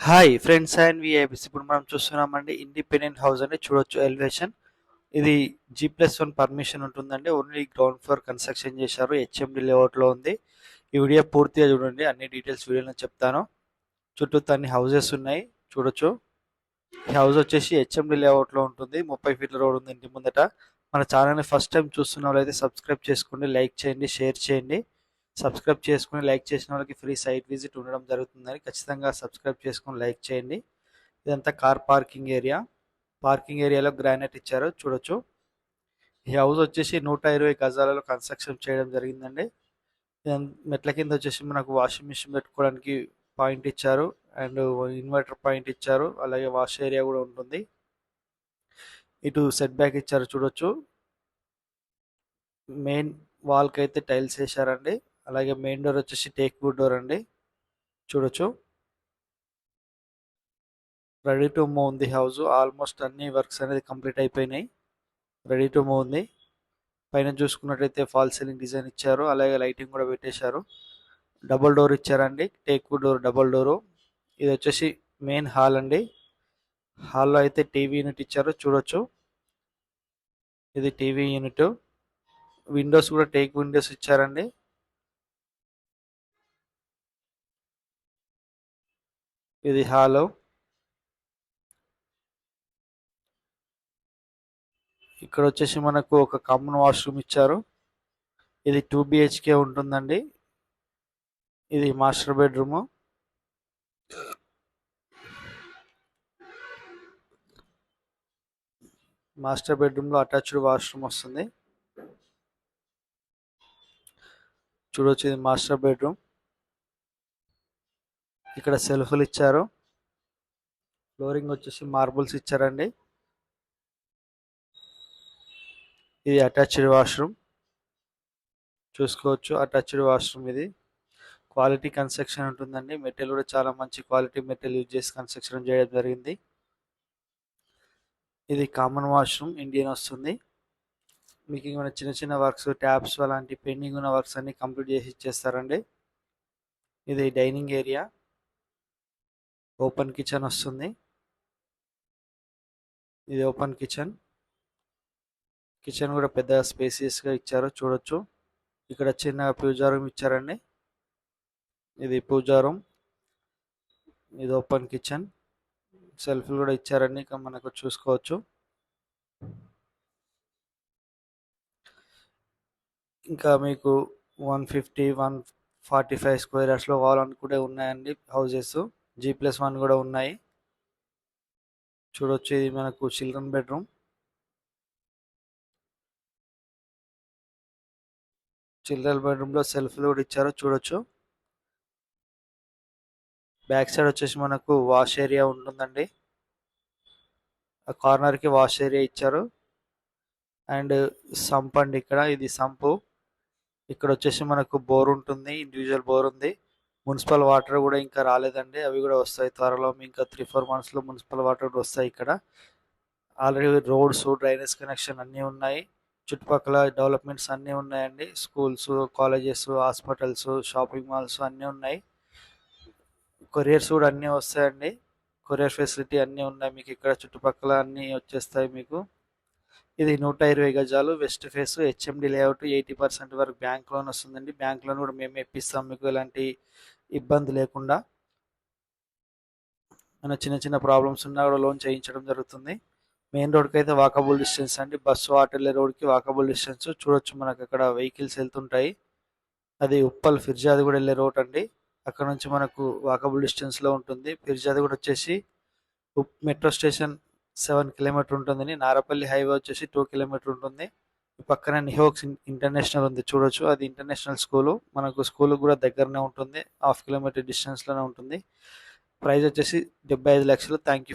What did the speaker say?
Hi friends and విఐబిస్ ఇప్పుడు మనం చూస్తున్నామండి ఇండిపెండెంట్ హౌస్ అని చూడొచ్చు ఎలివేషన్ ఇది జీ ప్లస్ వన్ పర్మిషన్ ఉంటుందండి. ఓన్లీ గ్రౌండ్ ఫ్లోర్ కన్స్ట్రక్షన్ చేశారు. హెచ్ఎండి లేఅవుట్లో ఉంది. ఈ వీడియో పూర్తిగా చూడండి. అన్ని డీటెయిల్స్ వీడియోలో చెప్తాను. చుట్టూ అన్ని హౌసెస్ ఉన్నాయి. చూడొచ్చు. ఈ హౌస్ వచ్చేసి హెచ్ఎండి లేఅవుట్లో ఉంటుంది. ముప్పై ఫీట్ల రోడ్ ఉంది ఇంటి ముందట. మన ఛానల్ని ఫస్ట్ టైం చూస్తున్న వాళ్ళైతే సబ్స్క్రైబ్ చేసుకోండి లైక్ చేయండి షేర్ చేయండి. సబ్స్క్రైబ్ చేసుకుని లైక్ చేసిన వాళ్ళకి ఫ్రీ సైట్ విజిట్ ఉండడం జరుగుతుందని ఖచ్చితంగా సబ్స్క్రైబ్ చేసుకుని లైక్ చేయండి. ఇదంతా కార్ పార్కింగ్ ఏరియా. పార్కింగ్ ఏరియాలో గ్రానైట్ ఇచ్చారు చూడొచ్చు. ఈ హౌస్ వచ్చేసి నూట ఇరవై గజాలలో కన్స్ట్రక్షన్ చేయడం జరిగిందండి. మెట్ల కింద వచ్చేసి మనకు వాషింగ్ మిషన్ పెట్టుకోవడానికి పాయింట్ ఇచ్చారు. అండ్ ఇన్వర్టర్ పాయింట్ ఇచ్చారు. అలాగే వాష్ ఏరియా కూడా ఉంటుంది. ఇటు సెట్ బ్యాక్ ఇచ్చారు చూడొచ్చు. మెయిన్ వాల్కి అయితే టైల్స్ వేశారండి. అలాగే మెయిన్ డోర్ వచ్చేసి టేక్ వుడ్ డోర్ అండి. చూడొచ్చు. రెడీ టు మూవ్ ఉంది హౌస్. ఆల్మోస్ట్ అన్ని వర్క్స్ అనేది కంప్లీట్ అయిపోయినాయి. రెడీ టు మూవ్ ఉంది. పైన చూసుకున్నట్టయితే ఫాల్ సీలింగ్ డిజైన్ ఇచ్చారు. అలాగే లైటింగ్ కూడా పెట్టేశారు. డబుల్ డోర్ ఇచ్చారండి. Teak wood door double door. ఇది వచ్చేసి మెయిన్ హాల్ అండి. హాల్లో అయితే టీవీ యూనిట్ ఇచ్చారు. చూడొచ్చు. ఇది టీవీ యూనిట్. విండోస్ కూడా టేక్ విండోస్ ఇచ్చారండి. ఇది హాలో. ఇక్కడ వచ్చేసి మనకు ఒక కామన్ వాష్రూమ్ ఇచ్చారు. ఇది టూ బిహెచ్కే ఉంటుందండి. ఇది మాస్టర్ బెడ్రూమ్ మాస్టర్ బెడ్రూమ్లో అటాచ్డ్ వాష్రూమ్ వస్తుంది. చూడొచ్చు ఇది మాస్టర్ బెడ్రూమ్ ఇక్కడ సెల్ఫ్లు ఇచ్చారు. ఫ్లోరింగ్ వచ్చేసి మార్బుల్స్ ఇచ్చారండి. ఇది అటాచ్డ్ వాష్రూమ్. చూసుకోవచ్చు అటాచ్డ్ వాష్రూమ్ ఇది. క్వాలిటీ కన్స్ట్రక్షన్ ఉంటుందండి. మెటీరియల్ కూడా చాలా మంచి క్వాలిటీ మెటీరియల్ యూజ్ చేసి కన్స్ట్రక్షన్ చేయడం జరిగింది. ఇది కామన్ వాష్రూమ్ ఇండియన్ వస్తుంది. మీకు ఏమైనా చిన్న చిన్న వర్క్స్ ట్యాప్స్ అలాంటి పెండింగ్ ఉన్న వర్క్స్ అన్ని కంప్లీట్ చేసి ఇచ్చేస్తారండి. ఇది డైనింగ్ ఏరియా. ఓపెన్ కిచెన్ వస్తుంది. ఇది ఓపెన్ కిచెన్. కిచెన్ కూడా పెద్ద స్పేసియస్గా ఇచ్చారు చూడొచ్చు. ఇక్కడ చిన్న పూజా రూమ్ ఇచ్చారండి. ఇది పూజా రూమ్. ఇది ఓపెన్ కిచెన్. సెల్ఫ్లు కూడా ఇచ్చారండి ఇక మనకు చూసుకోవచ్చు. ఇంకా మీకు one fifty one forty five square యార్డ్స్లో కావాలనుకుంటే ఉన్నాయండి హౌజెస్. జీ ప్లస్ వన్ కూడా ఉన్నాయి. చూడొచ్చు ఇది మనకు చిల్డ్రన్ బెడ్రూమ్ చిల్డ్రన్ బెడ్రూమ్లో సెల్ఫ్లు కూడా ఇచ్చారు చూడొచ్చు. బ్యాక్ సైడ్ వచ్చేసి మనకు వాష్ ఏరియా ఉంటుందండి. ఆ కార్నర్కి వాష్ ఏరియా ఇచ్చారు. అండ్ సంప్ అండి ఇక్కడ ఇది సంపు ఇక్కడ వచ్చేసి మనకు బోర్ ఉంటుంది ఇండివిజువల్ బోర్ ఉంది. మున్సిపల్ వాటర్ కూడా ఇంకా రాలేదండి. అవి కూడా వస్తాయి త్వరలో. ఇంకా త్రీ ఫోర్ మంత్స్లో మున్సిపల్ వాటర్ కూడా వస్తాయి ఇక్కడ. ఆల్రెడీ రోడ్స్ డ్రైనేజ్ కనెక్షన్ అన్నీ ఉన్నాయి. చుట్టుపక్కల డెవలప్మెంట్స్ అన్నీ ఉన్నాయండి. Schools colleges hospitals shopping malls అన్నీ ఉన్నాయి. కొరియర్స్ కూడా అన్నీ వస్తాయండి. కొరియర్ ఫెసిలిటీ అన్నీ ఉన్నాయి మీకు ఇక్కడ. చుట్టుపక్కల అన్నీ వచ్చేస్తాయి మీకు. ఇది నూట ఇరవై గజాలు. West face HMDA layout eighty percent వరకు బ్యాంక్ లోన్ వస్తుందండి. బ్యాంక్ లోన్ కూడా మేము ఇప్పిస్తాం మీకు ఇలాంటి ఇబ్బంది లేకుండా మన చిన్న చిన్న ప్రాబ్లమ్స్ ఉన్నా కూడా లోన్ చేయించడం జరుగుతుంది. మెయిన్ రోడ్కి అయితే వాకబుల్ డిస్టెన్స్ అండి. బస్సు ఆటోలే రోడ్కి వాకబుల్ డిస్టెన్స్ చూడొచ్చు మనకు అక్కడ వెహికల్స్ వెళ్తుంటాయి. అది ఉప్పల్ ఫిర్జాది కూడా వెళ్ళే రోడ్ అండి. అక్కడ నుంచి మనకు వాకబుల్ డిస్టెన్స్లో ఉంటుంది. ఫిర్జాది కూడా వచ్చేసి ఉప్ మెట్రో స్టేషన్ సెవెన్ కిలోమీటర్ ఉంటుందని. నారపల్లి హైవే వచ్చేసి టూ కిలోమీటర్ ఉంటుంది. పక్కన నిహోక్స్ ఇంటర్నేషనల్ ఉంది చూడొచ్చు. అది ఇంటర్నేషనల్ స్కూల్ మనకు స్కూల్ కూడా దగ్గరనే ఉంటుంది. హాఫ్ కిలోమీటర్ డిస్టెన్స్లోనే ఉంటుంది. ప్రైస్ వచ్చేసి డెబ్బై ఐదు లక్షలు. Thank you